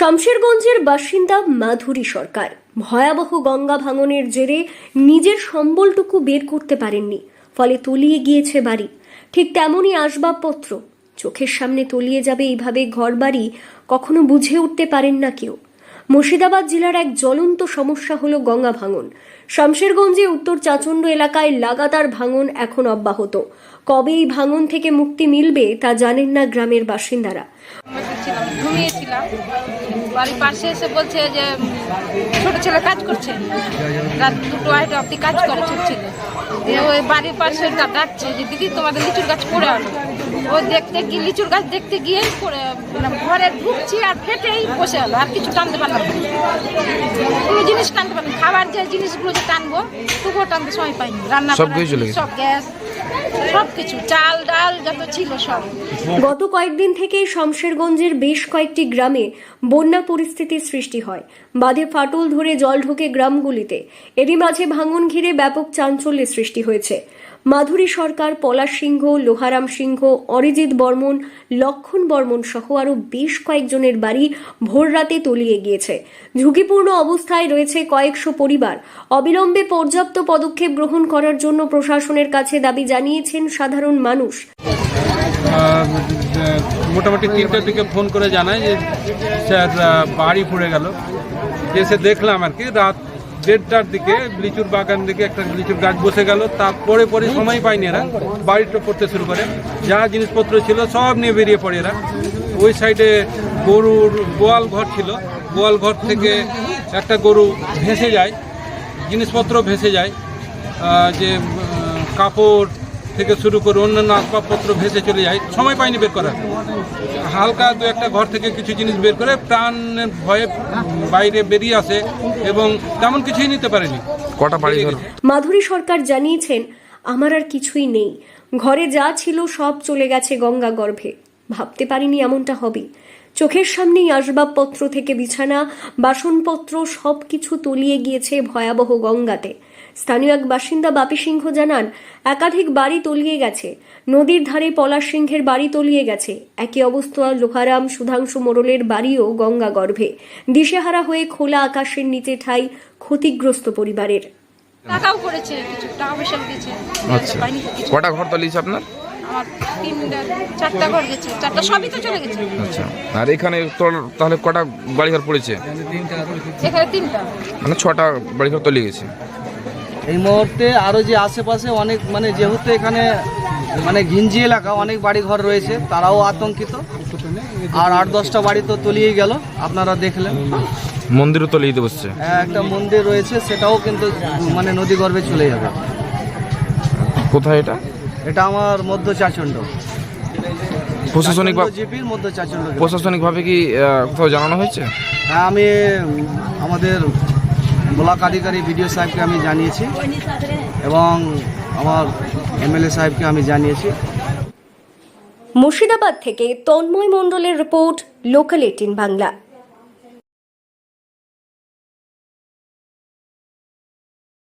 শমশেরগঞ্জের বাসিন্দা মাধুরী সরকার। ভয়াবহ গঙ্গা ভাঙনের জেরে নিজের সম্বলটুকু বের করতে পারেননি, ফলে তলিয়ে গিয়েছে বাড়ি। ঠিক তেমনই আসবাবপত্র। চোখের সামনে তলিয়ে যাবে এইভাবে ঘরবাড়ি কখনো বুঝে উঠতে পারেন না কেউ। মুর্শিদাবাদ জেলার এক জ্বলন্ত সমস্যা হলো গঙ্গা ভাঙন। শামশেরগঞ্জে উত্তর চাচণ্ড এলাকায় লাগাতার ভাঙন এখন অব্যাহত। কবে এই ভাঙন থেকে মুক্তি মিলবে তা জানেন না গ্রামের বাসিন্দারা। বসে ছিলাম ঘুমিয়েছিলাম। বাড়ির পাশে এসে বলছে যে, ছোট ছেলে কাজ করছে। রাত দুটো আড়াইটা অব্দি কাজ করে ছোট ছেলে। দিয়ে ওই বাড়ির পাশে ডাকছে যে, দিদি, তোমাদের লিচুর গাছ পড়ে আলো ও দেখতে গিয়ে লিচুর গাছ দেখতে গিয়ে পড়ে মানে ঘরে ঢুকছি আর ফেটেই বসে আলো আর কিছু টানতে পারলাম না। কোনো জিনিস টানতে পারলাম খাবার যে জিনিসগুলো যে টানবো তবুও টানতে সময় পাইনি। রান্না সব গ্যাস সব চাল ডাল যত ছিল সব। গত কয়েকদিন থেকেই শমশেরগঞ্জের বেশ কয়েকটি গ্রামে বন্যা পরিস্থিতির সৃষ্টি হয়। বাঁধে ফাটল ধরে জল ঢোকে গ্রামগুলিতে। এরই মাঝে ভাঙন ঘিরে ব্যাপক চাঞ্চল্যের সৃষ্টি হয়েছে। মাধুরী সরকার, পলাশ সিংহ, লোহারাম সিংহ, অরিজিৎ বর্মন, লক্ষণ বর্মন সহ আরও বেশ কয়েকজনের বাড়ি ভোররাতে তলিয়ে গিয়েছে। ঝুঁকিপূর্ণ অবস্থায় রয়েছে কয়েকশো পরিবার। অবিলম্বে পর্যাপ্ত পদক্ষেপ গ্রহণ করার জন্য প্রশাসনের কাছে দাবি জানিয়েছেন সাধারণ মানুষ। মোটামুটি তিনটার দিকে ফোন করে জানায় যে, স্যার বাড়ি পড়ে গেল। এসে দেখলাম আর কি, রাত দেড়টার দিকে লিচুর বাগান দিকে একটা লিচুর গাছ বসে গেল। তারপরে পরে সময় পায়নি এরা। বাড়িটা করতে শুরু করে। যা জিনিসপত্র ছিল সব নিয়ে বেরিয়ে পড়ে এরা। ওই সাইডে গরুর গোয়াল ঘর ছিল। গোয়াল ঘর থেকে একটা গরু ভেসে যায়। জিনিসপত্র ভেসে যায়। যে কাপড় থেকে শুরু করে অন্যান্য আসবাবপত্র ভেসে চলে যায়। সময় পাইনি বের করার। হালকা দু একটা ঘর থেকে কিছু জিনিস বের করে প্রাণের ভয়ে বাইরে বেরিয়ে আসে এবং তেমন কিছুই নিতে পারেনি। কটা বাড়ি মাধুরী সরকার জানিয়েছেন আমার আর কিছুই নেই। ঘরে যা ছিল সব চলে গেছে গঙ্গা গর্ভে। ভাবতে পারিনি এমনটা হবে। চোখের সামনেই আসবাবপত্র থেকে বিছানা বাসনপত্র সব কিছু তলিয়ে গিয়েছে ভয়াবহ গঙ্গাতে। স্থানীয় এক বাসিন্দা বাপি সিংহ জানান একাধিক বাড়ি তলিয়ে গেছে। নদীর ধারে পলাশ সিংহের বাড়ি তলিয়ে গেছে। একই অবস্থা লোহারাম সুধাংশু মোড়লের বাড়িও গঙ্গা গর্ভে। দিশেহারা হয়ে খোলা আকাশের নিচে ঠাই ক্ষতিগ্রস্ত পরিবারের। টাকাও করেছে কিছু টাকা পয়সা দিয়েছে। আচ্ছা। কটা ঘর তলিয়েছে আপনার? আমার তিনটা চারটা ঘর গেছে চারটা সবই তো চলে গেছে। আচ্ছা আর এখানে তোর তাহলে কটা বাড়ি ঘর পড়েছে? এখানে তিনটা। মানে ছটা বাড়ি ঘর তলিয়ে গেছে। এই মুহূর্তে আরও যে আশেপাশে অনেক মানে যেহেতু এখানে মানে ঘিঞ্জি এলাকা অনেক বাড়ি ঘর রয়েছে তারাও আতঙ্কিত। আর আট দশটা বাড়ি তো তলিয়ে গেল আপনারা দেখলেন। মন্দিরও তলিয়ে দিতে বসছে। একটা মন্দির রয়েছে সেটাও কিন্তু মানে নদী গর্ভে চলে যাবে। কোথায় এটা? এটা আমার মধ্য চাচণ্ড। প্রশাসনিক জিপির মধ্য চাচণ্ড প্রশাসনিকভাবে কি কোথাও জানানো হয়েছে? হ্যাঁ আমি আমাদের ব্লক আধিকারী বিডিও সাহেবকে আমি জানিয়েছি এবং আমার এমএলএ সাহেবকে আমি জানিয়েছি। মুর্শিদাবাদ থেকে তন্ময় মণ্ডলের রিপোর্ট লোকাল এইটিন বাংলা।